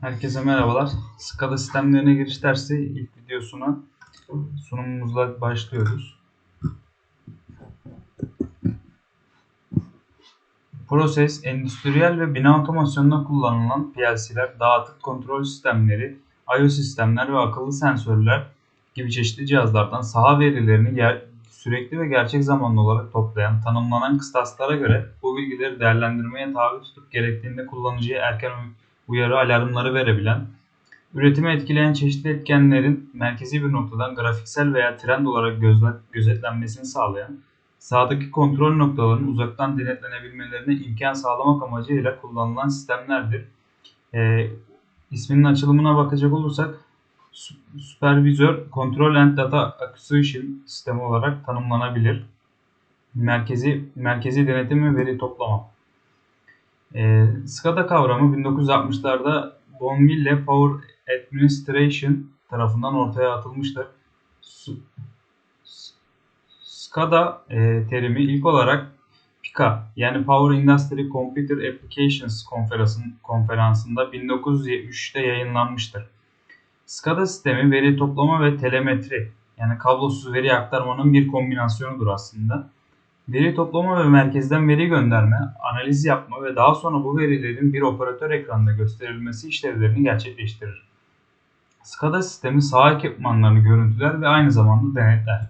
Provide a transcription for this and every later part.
Herkese merhabalar. SCADA sistemlerine giriş dersi ilk videosuna sunumumuzla başlıyoruz. Proses, endüstriyel ve bina otomasyonunda kullanılan PLC'ler, dağıtık kontrol sistemleri, I/O sistemler ve akıllı sensörler gibi çeşitli cihazlardan saha verilerini yer, sürekli ve gerçek zamanlı olarak toplayan, tanımlanan kıstaslara göre bu bilgileri değerlendirmeye tabi tutup gerektiğinde kullanıcıya erken uyarı alarmları verebilen, üretimi etkileyen çeşitli etkenlerin merkezi bir noktadan grafiksel veya trend olarak gözetlenmesini sağlayan, sağdaki kontrol noktalarının uzaktan denetlenebilmelerine imkan sağlamak amacıyla kullanılan sistemlerdir. E, isminin açılımına bakacak olursak Supervisor Control and Data Acquisition sistemi olarak tanımlanabilir. Merkezi merkezi denetim ve veri toplama. E, SCADA kavramı 1960'larda Bonneville Power Administration tarafından ortaya atılmıştır. SCADA e, terimi ilk olarak PICA yani Power Industry Computer Applications konferansında 1973'te yayınlanmıştır. SCADA sistemi veri toplama ve telemetri yani kablosuz veri aktarmanın bir kombinasyonudur aslında. Veri toplama ve merkezden veri gönderme, analiz yapma ve daha sonra bu verilerin bir operatör ekranında gösterilmesi işlevlerini gerçekleştirir. SCADA sistemi saha ekipmanlarını görüntüler ve aynı zamanda denetler.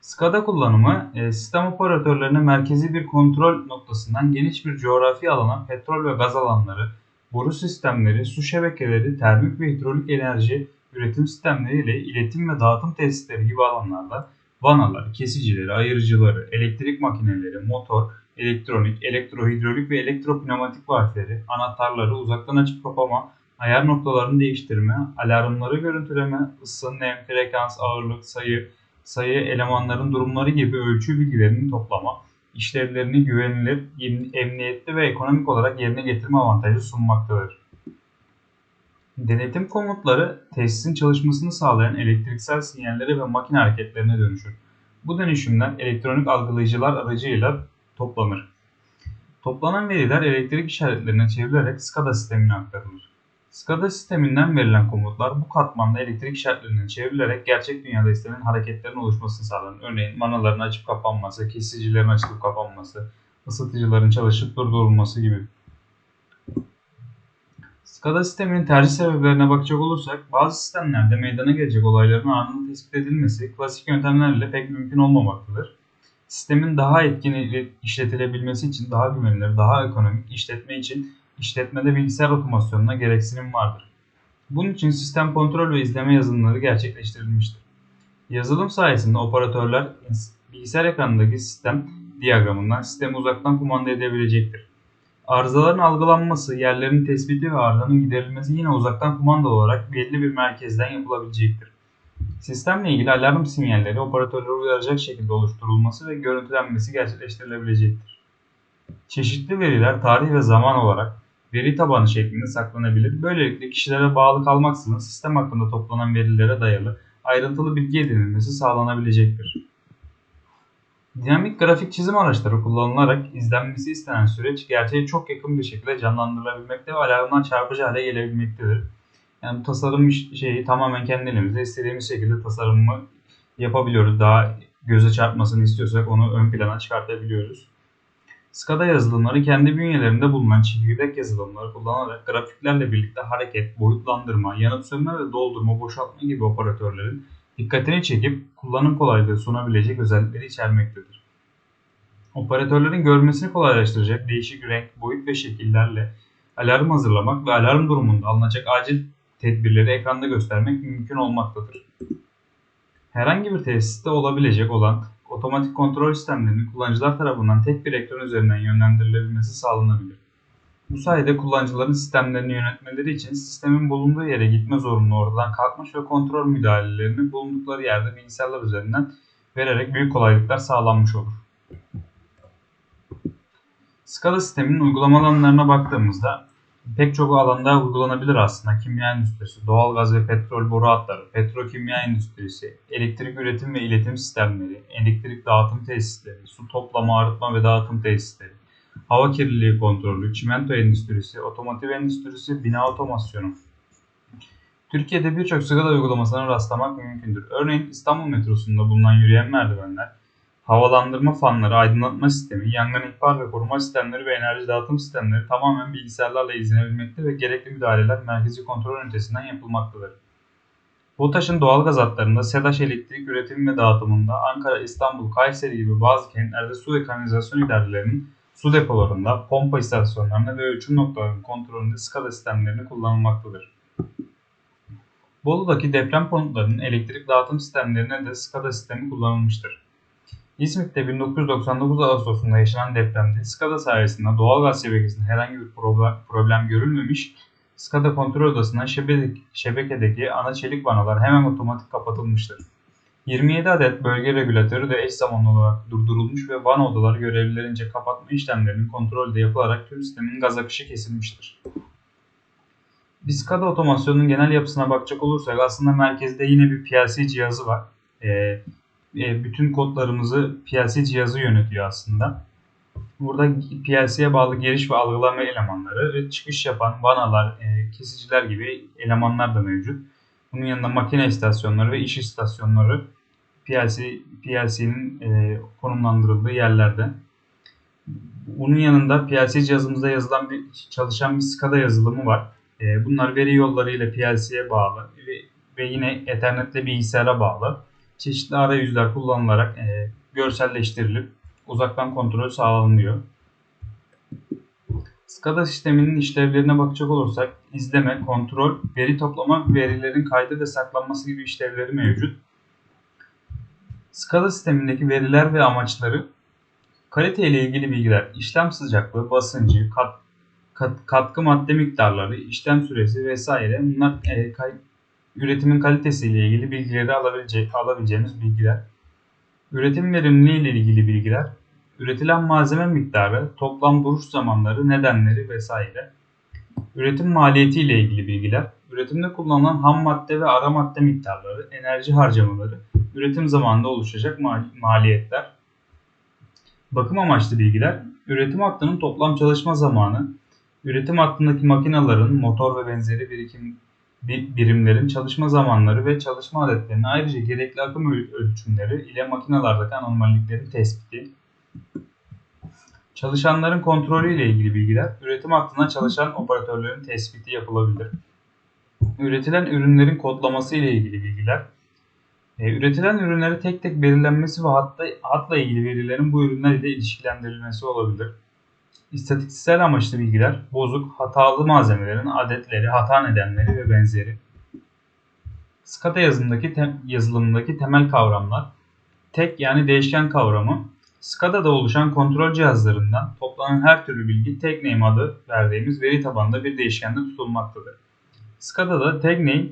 SCADA kullanımı e, sistem operatörlerine merkezi bir kontrol noktasından geniş bir coğrafi alana petrol ve gaz alanları, boru sistemleri, su şebekeleri, termik ve hidrolik enerji üretim sistemleri ile iletim ve dağıtım tesisleri gibi alanlarda vanalar, kesicileri, ayırıcıları, elektrik makineleri, motor, elektronik, elektrohidrolik ve elektropneumatik valfleri, anahtarları uzaktan açıp kapama, ayar noktalarını değiştirme, alarmları görüntüleme, ısı, nem, frekans, ağırlık, sayı, sayı elemanların durumları gibi ölçü bilgilerini toplama, işlevlerini güvenilir, emniyetli ve ekonomik olarak yerine getirme avantajı sunmaktadır. Denetim komutları tesisin çalışmasını sağlayan elektriksel sinyallere ve makine hareketlerine dönüşür. Bu dönüşümler elektronik algılayıcılar aracıyla toplanır. Toplanan veriler elektrik işaretlerine çevrilerek SCADA sistemine aktarılır. SCADA sisteminden verilen komutlar bu katmanda elektrik işaretlerine çevrilerek gerçek dünyada istenen hareketlerin oluşmasını sağlar. Örneğin manaların açıp kapanması, kesicilerin açılıp kapanması, ısıtıcıların çalışıp durdurulması gibi. SCADA sisteminin tercih sebeplerine bakacak olursak bazı sistemlerde meydana gelecek olayların anında tespit edilmesi klasik yöntemlerle pek mümkün olmamaktadır. Sistemin daha etkin işletilebilmesi için daha güvenilir, daha ekonomik işletme için işletmede bilgisayar otomasyonuna gereksinim vardır. Bunun için sistem kontrol ve izleme yazılımları gerçekleştirilmiştir. Yazılım sayesinde operatörler bilgisayar ekranındaki sistem diyagramından sistemi uzaktan kumanda edebilecektir. Arızaların algılanması, yerlerin tespiti ve arızanın giderilmesi yine uzaktan kumanda olarak belli bir merkezden yapılabilecektir. Sistemle ilgili alarm sinyalleri operatörleri uyaracak şekilde oluşturulması ve görüntülenmesi gerçekleştirilebilecektir. Çeşitli veriler tarih ve zaman olarak veri tabanı şeklinde saklanabilir. Böylelikle kişilere bağlı kalmaksızın sistem hakkında toplanan verilere dayalı ayrıntılı bilgi edinilmesi sağlanabilecektir. Dinamik grafik çizim araçları kullanılarak izlenmesi istenen süreç gerçeğe çok yakın bir şekilde canlandırılabilmekte ve alarmdan çarpıcı hale gelebilmektedir. Yani tasarım şeyi tamamen kendi elimizde istediğimiz şekilde tasarımı yapabiliyoruz. Daha göze çarpmasını istiyorsak onu ön plana çıkartabiliyoruz. SCADA yazılımları kendi bünyelerinde bulunan çekirdek yazılımları kullanarak grafiklerle birlikte hareket, boyutlandırma, yanıt sönme ve doldurma, boşaltma gibi operatörlerin dikkatini çekip kullanım kolaylığı sunabilecek özellikleri içermektedir. Operatörlerin görmesini kolaylaştıracak değişik renk, boyut ve şekillerle alarm hazırlamak ve alarm durumunda alınacak acil tedbirleri ekranda göstermek mümkün olmaktadır. Herhangi bir tesiste olabilecek olan otomatik kontrol sistemlerinin kullanıcılar tarafından tek bir ekran üzerinden yönlendirilebilmesi sağlanabilir. Bu sayede kullanıcıların sistemlerini yönetmeleri için sistemin bulunduğu yere gitme zorunluluğu ortadan kalkmış ve kontrol müdahalelerini bulundukları yerde bilgisayarlar üzerinden vererek büyük kolaylıklar sağlanmış olur. SCADA sisteminin uygulama alanlarına baktığımızda pek çok alanda uygulanabilir aslında. Kimya endüstrisi, doğal gaz ve petrol boru hatları, petrokimya endüstrisi, elektrik üretim ve iletim sistemleri, elektrik dağıtım tesisleri, su toplama, arıtma ve dağıtım tesisleri, hava kirliliği kontrolü, çimento endüstrisi, otomotiv endüstrisi, bina otomasyonu. Türkiye'de birçok SCADA uygulamasına rastlamak mümkündür. Örneğin İstanbul metrosunda bulunan yürüyen merdivenler, havalandırma fanları, aydınlatma sistemi, yangın ihbar ve koruma sistemleri ve enerji dağıtım sistemleri tamamen bilgisayarlarla izlenebilmekte ve gerekli müdahaleler merkezi kontrol ünitesinden yapılmaktadır. BOTAŞ'ın doğalgaz hatlarında, SEDAŞ elektrik üretimi ve dağıtımında, Ankara, İstanbul, Kayseri gibi bazı kentlerde su ve kanalizasyon idarelerinin su depolarında, pompa istasyonlarında ve ölçüm noktalarının kontrolünde SCADA sistemlerini kullanılmaktadır. Bolu'daki deprem konutlarının elektrik dağıtım sistemlerine de SCADA sistemi kullanılmıştır. İzmit'te 1999 Ağustos'unda yaşanan depremde SCADA sayesinde doğalgaz şebekesinde herhangi bir problem, görülmemiş, SCADA kontrol odasından şebekedeki ana çelik vanalar hemen otomatik kapatılmıştır. 27 adet bölge regülatörü de eş zamanlı olarak durdurulmuş ve vana odaları görevlilerince kapatma işlemlerinin kontrolü de yapılarak tüm sistemin gaz akışı kesilmiştir. Biz SCADA otomasyonunun genel yapısına bakacak olursak aslında merkezde yine bir PLC cihazı var. Ee, e, bütün kodlarımızı PLC cihazı yönetiyor aslında. Burada PLC'ye bağlı giriş ve algılama elemanları ve çıkış yapan vanalar, e, kesiciler gibi elemanlar da mevcut. Bunun yanında makine istasyonları ve iş istasyonları PLC PLC'nin e, konumlandırıldığı yerlerde. Bunun yanında PLC cihazımızda yazılan bir çalışan bir SCADA yazılımı var. E, bunlar veri yollarıyla PLC'ye bağlı ve, ve yine Ethernet'le bilgisayara bağlı. Çeşitli arayüzler kullanılarak e, görselleştirilip uzaktan kontrol sağlanıyor. SCADA sisteminin işlevlerine bakacak olursak izleme, kontrol, veri toplama, verilerin kaydı ve saklanması gibi işlevleri mevcut. SCADA sistemindeki veriler ve amaçları kalite ile ilgili bilgiler, işlem sıcaklığı, basıncı, kat, kat, katkı madde miktarları, işlem süresi vesaire bunlar e, kay, üretimin kalitesiyle ilgili bilgileri alabilecek, alabileceğimiz bilgiler. Üretim verimliliği ile ilgili bilgiler, üretilen malzeme miktarı, toplam duruş zamanları, nedenleri vesaire. Üretim maliyeti ile ilgili bilgiler, üretimde kullanılan ham madde ve ara madde miktarları, enerji harcamaları, üretim zamanında oluşacak maliyetler. Bakım amaçlı bilgiler, üretim hattının toplam çalışma zamanı, üretim hattındaki makinelerin motor ve benzeri birikim birimlerin çalışma zamanları ve çalışma adetlerini ayrıca gerekli akım ölçümleri ile makinalardaki anormalliklerin tespiti, çalışanların kontrolü ile ilgili bilgiler, üretim hattında çalışan operatörlerin tespiti yapılabilir. Üretilen ürünlerin kodlaması ile ilgili bilgiler, e, üretilen ürünleri tek tek belirlenmesi ve hatta, hatla ilgili verilerin bu ürünler ile ilişkilendirilmesi olabilir. İstatistiksel amaçlı bilgiler, bozuk, hatalı malzemelerin adetleri, hata nedenleri ve benzeri. SCADA yazılımındaki, te yazılımındaki temel kavramlar, tek yani değişken kavramı, SCADA'da oluşan kontrol cihazlarından toplanan her türlü bilgi tag name adı verdiğimiz veri tabanında bir değişkende tutulmaktadır. SCADA'da tag name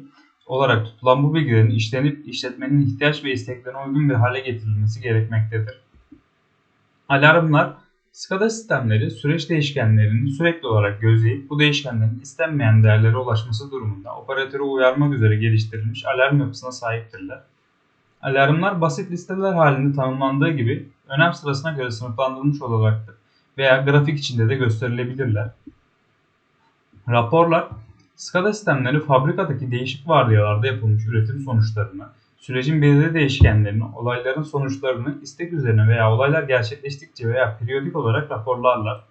olarak tutulan bu bilgilerin işlenip işletmenin ihtiyaç ve isteklerine uygun bir hale getirilmesi gerekmektedir. Alarmlar SCADA sistemleri süreç değişkenlerini sürekli olarak gözleyip bu değişkenlerin istenmeyen değerlere ulaşması durumunda operatörü uyarmak üzere geliştirilmiş alarm yapısına sahiptirler. Alarmlar basit listeler halinde tanımlandığı gibi önem sırasına göre sınıflandırılmış olacaktır veya grafik içinde de gösterilebilirler. Raporlar, SCADA sistemleri fabrikadaki değişik vardiyalarda yapılmış üretim sonuçlarını, sürecin belirli değişkenlerini, olayların sonuçlarını istek üzerine veya olaylar gerçekleştikçe veya periyodik olarak raporlarlar.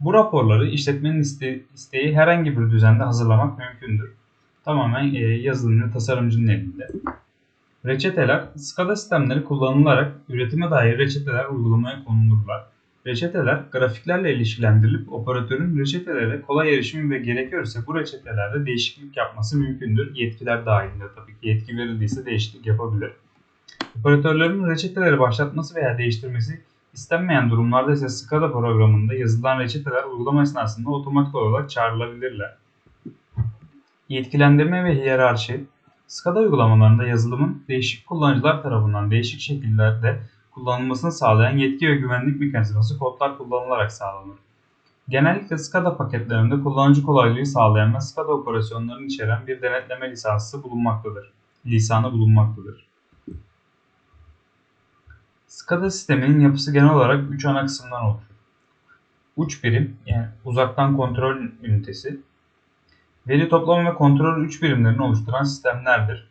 Bu raporları işletmenin iste isteği herhangi bir düzende hazırlamak mümkündür. Tamamen e, yazılımcı tasarımcının elinde. Reçeteler, SCADA sistemleri kullanılarak üretime dair reçeteler uygulamaya konulurlar. Reçeteler grafiklerle ilişkilendirilip operatörün reçetelere kolay erişimi ve gerekiyorsa bu reçetelerde değişiklik yapması mümkündür. Yetkiler dahilinde tabii ki yetki verildiyse değişiklik yapabilir. Operatörlerin reçeteleri başlatması veya değiştirmesi istenmeyen durumlarda ise SCADA programında yazılan reçeteler uygulama esnasında otomatik olarak çağrılabilirler. Yetkilendirme ve hiyerarşi SCADA uygulamalarında yazılımın değişik kullanıcılar tarafından değişik şekillerde kullanılmasını sağlayan yetki ve güvenlik mekanizması kodlar kullanılarak sağlanır. Genellikle SCADA paketlerinde kullanıcı kolaylığı sağlayan ve SCADA operasyonlarını içeren bir denetleme lisansı bulunmaktadır. Lisanı bulunmaktadır. SCADA sisteminin yapısı genel olarak 3 ana kısımdan oluşur. uç birim yani uzaktan kontrol ünitesi, veri toplama ve kontrol üç birimlerini oluşturan sistemlerdir.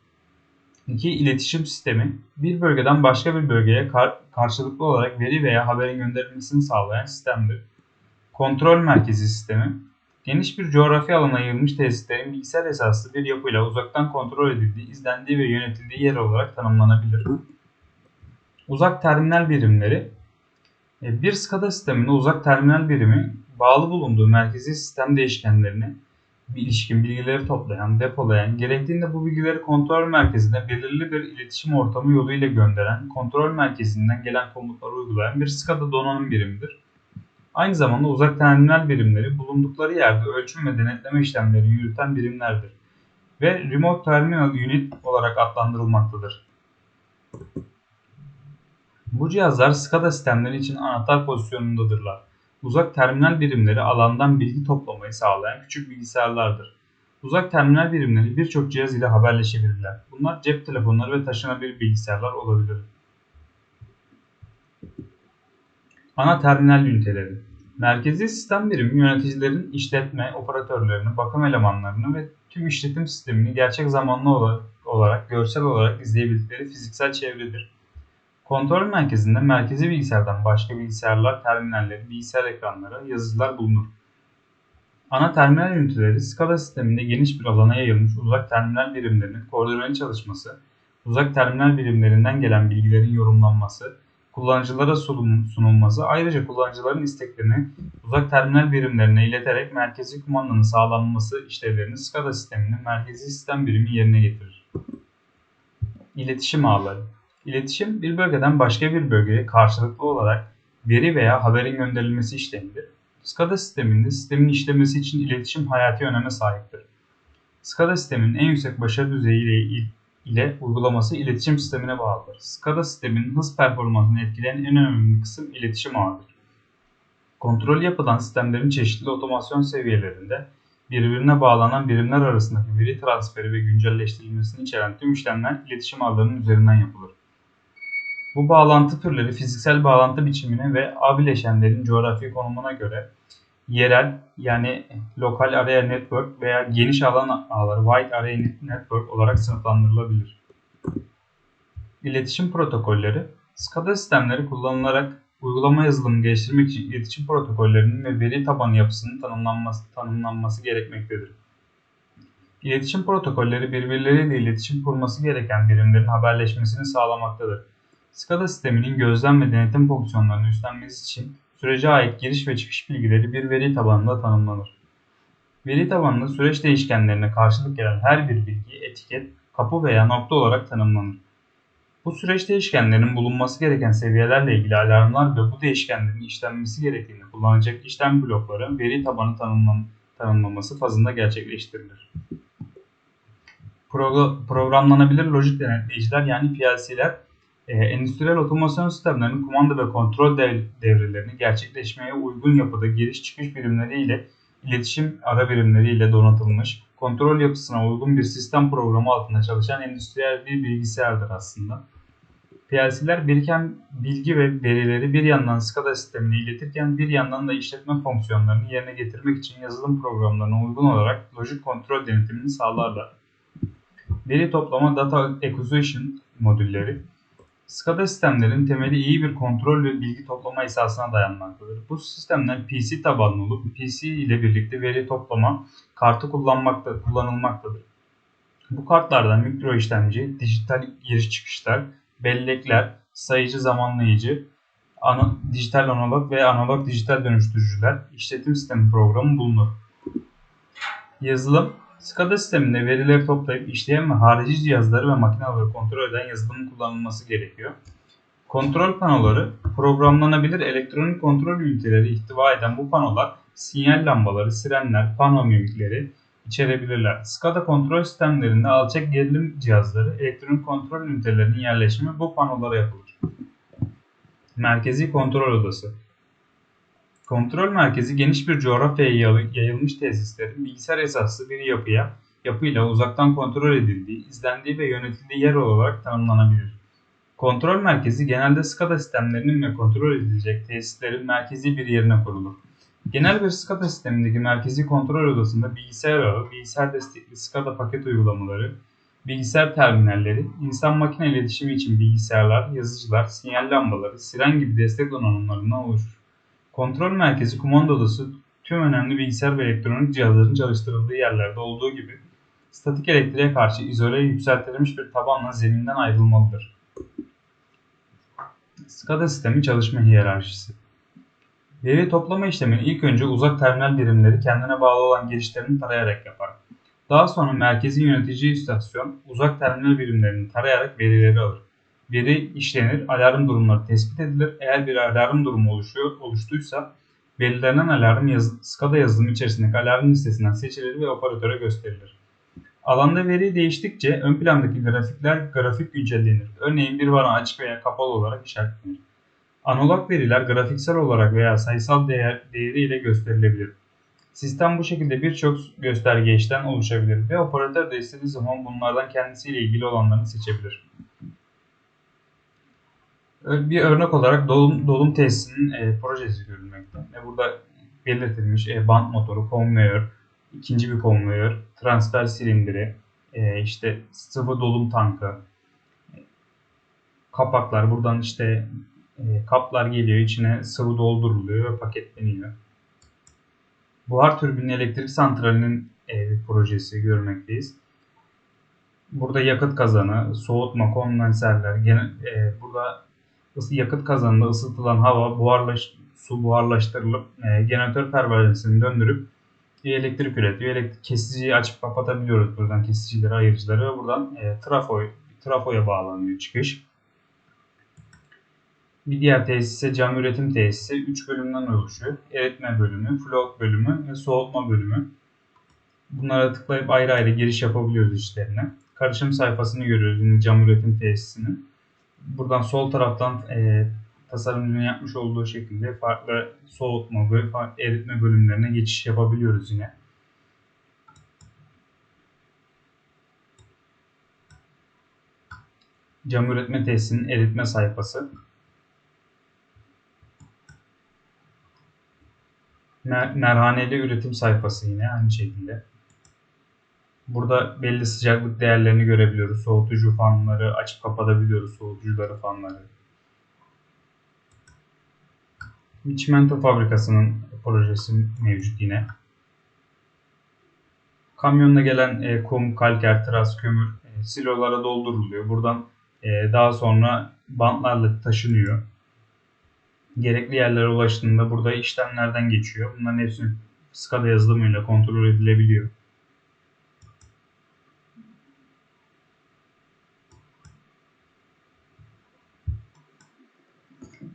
2. İletişim sistemi. Bir bölgeden başka bir bölgeye kar karşılıklı olarak veri veya haberin gönderilmesini sağlayan sistemdir. Kontrol merkezi sistemi. Geniş bir coğrafi alana yayılmış tesislerin bilgisayar esaslı bir yapıyla uzaktan kontrol edildiği, izlendiği ve yönetildiği yer olarak tanımlanabilir. Uzak terminal birimleri. E, bir SCADA sisteminde uzak terminal birimi bağlı bulunduğu merkezi sistem değişkenlerini ilişkin bilgileri toplayan, depolayan, gerektiğinde bu bilgileri kontrol merkezine belirli bir iletişim ortamı yoluyla gönderen, kontrol merkezinden gelen komutları uygulayan bir SCADA donanım birimidir. Aynı zamanda uzak terminal birimleri bulundukları yerde ölçüm ve denetleme işlemlerini yürüten birimlerdir ve Remote Terminal Unit olarak adlandırılmaktadır. Bu cihazlar SCADA sistemleri için anahtar pozisyonundadırlar. Uzak terminal birimleri alandan bilgi toplamayı sağlayan küçük bilgisayarlardır. Uzak terminal birimleri birçok cihaz ile haberleşebilirler. Bunlar cep telefonları ve taşınabilir bilgisayarlar olabilir. Ana terminal üniteleri Merkezi sistem birimi yöneticilerin işletme, operatörlerini, bakım elemanlarını ve tüm işletim sistemini gerçek zamanlı olarak, görsel olarak izleyebildikleri fiziksel çevredir. Kontrol merkezinde merkezi bilgisayardan başka bilgisayarlar, terminaller, bilgisayar ekranları, yazıcılar bulunur. Ana terminal üniteleri SCADA sisteminde geniş bir alana yayılmış uzak terminal birimlerinin koordineli çalışması, uzak terminal birimlerinden gelen bilgilerin yorumlanması, kullanıcılara sunulması ayrıca kullanıcıların isteklerini uzak terminal birimlerine ileterek merkezi kumandanın sağlanması işlevlerini SCADA sisteminin merkezi sistem birimi yerine getirir. İletişim ağları İletişim bir bölgeden başka bir bölgeye karşılıklı olarak veri veya haberin gönderilmesi işlemidir. SCADA sisteminde sistemin işlemesi için iletişim hayati öneme sahiptir. SCADA sisteminin en yüksek başarı düzeyi ile, ile uygulaması iletişim sistemine bağlıdır. SCADA sisteminin hız performansını etkileyen en önemli kısım iletişim ağıdır. Kontrol yapılan sistemlerin çeşitli otomasyon seviyelerinde birbirine bağlanan birimler arasındaki veri transferi ve güncelleştirilmesini içeren tüm işlemler iletişim ağlarının üzerinden yapılır. Bu bağlantı türleri fiziksel bağlantı biçimine ve ağ bileşenlerin coğrafi konumuna göre yerel yani lokal area network veya geniş alan ağları wide area network olarak sınıflandırılabilir. İletişim protokolleri SCADA sistemleri kullanılarak uygulama yazılımı geliştirmek için iletişim protokollerinin ve veri tabanı yapısının tanımlanması, tanımlanması gerekmektedir. İletişim protokolleri birbirleriyle iletişim kurması gereken birimlerin haberleşmesini sağlamaktadır. SCADA sisteminin gözlem ve denetim fonksiyonlarını üstlenmesi için sürece ait giriş ve çıkış bilgileri bir veri tabanında tanımlanır. Veri tabanında süreç değişkenlerine karşılık gelen her bir bilgi, etiket, kapı veya nokta olarak tanımlanır. Bu süreç değişkenlerinin bulunması gereken seviyelerle ilgili alarmlar ve bu değişkenlerin işlenmesi gerektiğini kullanacak işlem blokları veri tabanı tanımlam tanımlaması fazında gerçekleştirilir. Pro programlanabilir lojik denetleyiciler yani PLC'ler e, endüstriyel otomasyon sistemlerinin kumanda ve kontrol dev devrelerini gerçekleşmeye uygun yapıda giriş çıkış birimleri ile iletişim ara birimleri ile donatılmış, kontrol yapısına uygun bir sistem programı altında çalışan endüstriyel bir bilgisayardır aslında. PLC'ler biriken bilgi ve verileri bir yandan SCADA sistemine iletirken bir yandan da işletme fonksiyonlarını yerine getirmek için yazılım programlarına uygun olarak lojik kontrol denetimini sağlarlar. Veri toplama Data Acquisition modülleri SCADA sistemlerin temeli iyi bir kontrol ve bilgi toplama esasına dayanmaktadır. Bu sistemler PC tabanlı olup PC ile birlikte veri toplama kartı kullanmakta, kullanılmaktadır. Bu kartlardan mikro işlemci, dijital giriş çıkışlar, bellekler, sayıcı zamanlayıcı, ana, dijital analog ve analog dijital dönüştürücüler, işletim sistemi programı bulunur. Yazılım SCADA sisteminde verileri toplayıp işleyen ve harici cihazları ve makineleri kontrol eden yazılımın kullanılması gerekiyor. Kontrol panoları programlanabilir elektronik kontrol üniteleri ihtiva eden bu panolar sinyal lambaları, sirenler, pano mimikleri içerebilirler. SCADA kontrol sistemlerinde alçak gerilim cihazları, elektronik kontrol ünitelerinin yerleşimi bu panolara yapılır. Merkezi kontrol odası Kontrol merkezi geniş bir coğrafyaya yayılmış tesislerin bilgisayar esaslı bir yapıya, yapıyla uzaktan kontrol edildiği, izlendiği ve yönetildiği yer olarak tanımlanabilir. Kontrol merkezi genelde SCADA sistemlerinin ve kontrol edilecek tesislerin merkezi bir yerine kurulur. Genel bir SCADA sistemindeki merkezi kontrol odasında bilgisayar ağı, bilgisayar destekli SCADA paket uygulamaları, bilgisayar terminalleri, insan makine iletişimi için bilgisayarlar, yazıcılar, sinyal lambaları, siren gibi destek donanımlarından oluşur. Kontrol merkezi kumanda odası tüm önemli bilgisayar ve elektronik cihazların çalıştırıldığı yerlerde olduğu gibi statik elektriğe karşı izole yükseltilmiş bir tabanla zeminden ayrılmalıdır. SCADA sistemi çalışma hiyerarşisi Veri toplama işlemini ilk önce uzak terminal birimleri kendine bağlı olan girişlerini tarayarak yapar. Daha sonra merkezi yönetici istasyon uzak terminal birimlerini tarayarak verileri alır. Veri işlenir, alarm durumları tespit edilir. Eğer bir alarm durumu oluşuyor, oluştuysa belirlenen alarm yaz, SCADA yazılımı içerisindeki alarm listesinden seçilir ve operatöre gösterilir. Alanda veri değiştikçe ön plandaki grafikler grafik güncellenir. Örneğin bir vara açık veya kapalı olarak işaretlenir. Analog veriler grafiksel olarak veya sayısal değer, değeriyle gösterilebilir. Sistem bu şekilde birçok göstergeçten oluşabilir ve operatör de istediği zaman bunlardan kendisiyle ilgili olanlarını seçebilir. Bir örnek olarak dolum, dolum tesisinin e, projesi görülmekte. E, burada belirtilmiş e, band motoru, konveyör, ikinci bir konveyör, transfer silindiri, e, işte sıvı dolum tankı, kapaklar. Buradan işte e, kaplar geliyor, içine sıvı dolduruluyor ve paketleniyor. Buhar türbini elektrik santralinin e, projesi görmekteyiz. Burada yakıt kazanı, soğutma, kondenserler, gene, e, burada yakıt kazanında ısıtılan hava buharlaş, su buharlaştırılıp e, jeneratör pervanesini döndürüp elektrik üretiyor. Elektrik kesiciyi açıp kapatabiliyoruz buradan kesicileri, ayırıcıları buradan e, trafo, trafoya bağlanıyor çıkış. Bir diğer tesis ise cam üretim tesisi 3 bölümden oluşuyor. Eritme bölümü, float bölümü ve soğutma bölümü. Bunlara tıklayıp ayrı ayrı giriş yapabiliyoruz içlerine. Karışım sayfasını görüyoruz yine cam üretim tesisinin. Buradan sol taraftan e, tasarımcının yapmış olduğu şekilde farklı soğutma ve farklı eritme bölümlerine geçiş yapabiliyoruz yine. Cam üretme tesisinin eritme sayfası. mer merhaneli üretim sayfası yine aynı şekilde. Burada belli sıcaklık değerlerini görebiliyoruz. Soğutucu fanları açıp kapatabiliyoruz. Soğutucuları fanları. Bir çimento fabrikasının projesi mevcut yine. Kamyonla gelen e, kum, kalker, tras, kömür e, silolara dolduruluyor. Buradan e, daha sonra bantlarla taşınıyor gerekli yerlere ulaştığında burada işlemlerden geçiyor. Bunların hepsi SCADA yazılımıyla kontrol edilebiliyor.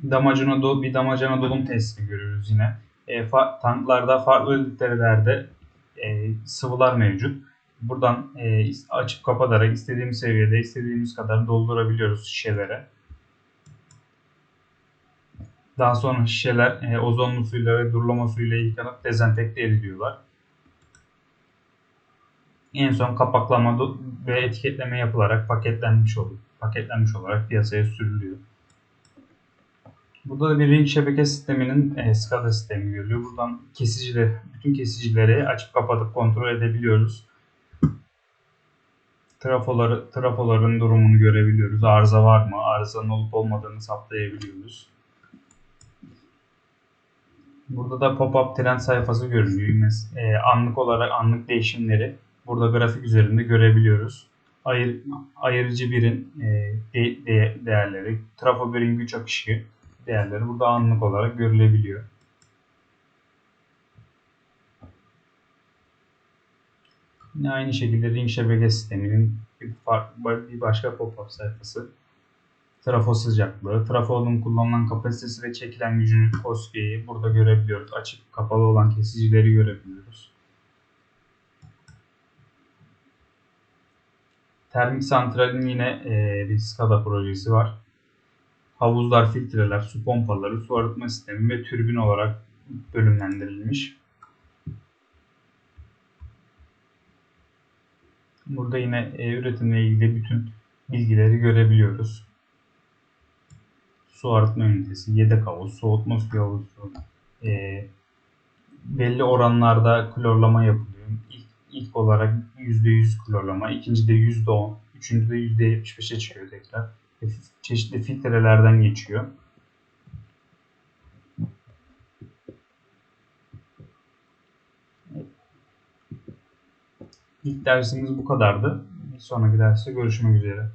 Damacana do bir damacana dolum testi görüyoruz yine. E, fa tanklarda farklı litrelerde e, sıvılar mevcut. Buradan e, açıp kapatarak istediğimiz seviyede istediğimiz kadar doldurabiliyoruz şişelere. Daha sonra şişeler e, ozonlu suyla ve durulama suyla yıkanıp dezenfekte ediliyorlar. En son kapaklama ve etiketleme yapılarak paketlenmiş oluyor. Paketlenmiş olarak piyasaya sürülüyor. Burada da bir ring şebeke sisteminin e, SCADA sistemi görülüyor. Buradan kesicileri, bütün kesicileri açıp kapatıp kontrol edebiliyoruz. Trafoları, trafoların durumunu görebiliyoruz. Arıza var mı? Arızanın olup olmadığını saptayabiliyoruz. Burada da pop-up trend sayfası görünüyor. E, anlık olarak anlık değişimleri burada grafik üzerinde görebiliyoruz. Ayır, ayırıcı birin e, de, de, değerleri, trafo birin güç akışı değerleri burada anlık olarak görülebiliyor. Yine aynı şekilde ring şebeke sisteminin bir, başka pop-up sayfası trafo sıcaklığı, trafonun kullanılan kapasitesi ve çekilen gücünün KOSGE'yi burada görebiliyoruz. Açık kapalı olan kesicileri görebiliyoruz. Termik santralin yine e, bir SCADA projesi var. Havuzlar, filtreler, su pompaları, su arıtma sistemi ve türbin olarak bölümlendirilmiş. Burada yine e, üretimle ilgili bütün bilgileri görebiliyoruz su arıtma ünitesi, yedek havuz, soğutma suyu havuzu, e, belli oranlarda klorlama yapılıyor. İlk, ilk olarak %100 klorlama, ikinci de %10, üçüncü de %75'e çıkıyor tekrar. Çeşitli filtrelerden geçiyor. İlk dersimiz bu kadardı. Bir sonraki derste görüşmek üzere.